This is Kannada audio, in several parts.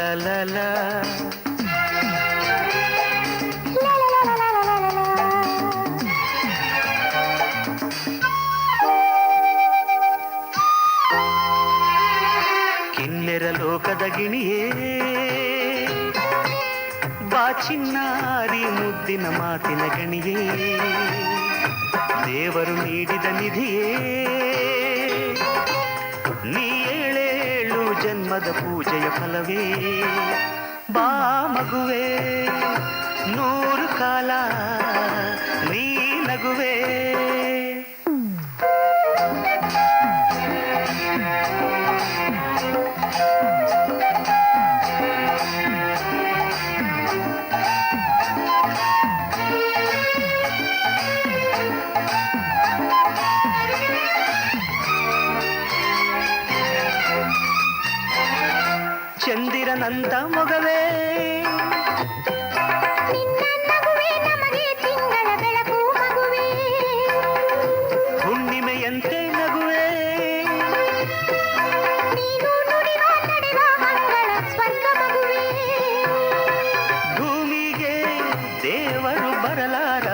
ಲ ಲ ಲ ಕಿನ್ನೆರ ಲೋಕದ ಗಿಣಿಯೇ ಬಾ ಚಿನ್ನಾರಿ ಮುದ್ದಿನ ಮಾತಿನ ಗಣಿಯೇ ದೇವರು ನೀಡಿದ ನಿಧಿಯೇ ನೀ ಏಳೇಳು ಜನ್ಮದ ಪೂಜೆಯ ಫಲವೇ? ಬಾ ಮಗುವೆ ನೂರು ಕಾಲ ನೀ ನಗುವೆ? thank ಮೊಗವೇ ನಿನ್ನ ಮೊಗವೇ. ಹುಣ್ಣಿಮೆಯಂತೆ ನಗುವೆ. ಭೂಮಿಗೆ ದೇವರು ಬರಲಾರ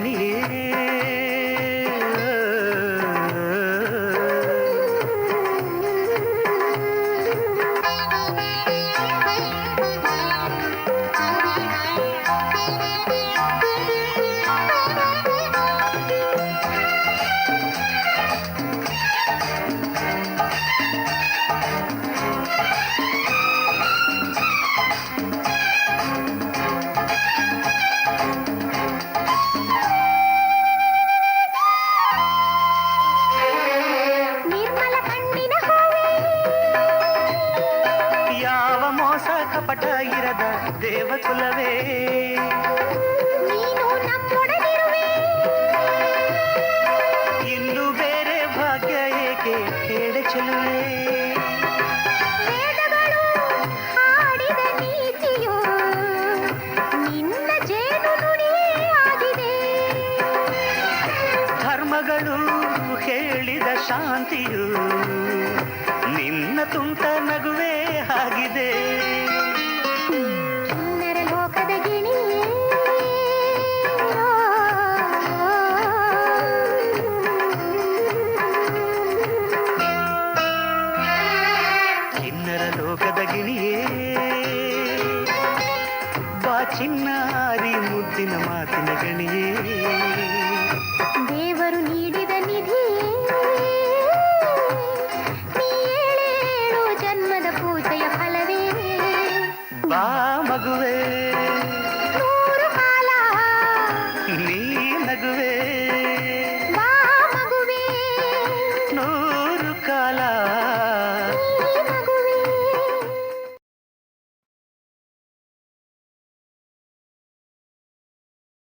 காதலிலே ನಮ್ಮೊಡನಿರುವೆ ಇನ್ನು ಬೇರೆ ಭಾಗ್ಯ ಏಕೆ ಹೇಳೆ ಚೆಲುವೆ ಧರ್ಮಗಳು ಹೇಳಿದ ಶಾಂತಿಯು ನಿನ್ನ ತುಂಟ ನಗುವೇ ಆಗಿದೆ. ಚಿನ್ನಾರಿ ಮುದ್ದಿನ ಮಾತಿನ ಗಣಿಯೇ. ದೇವರು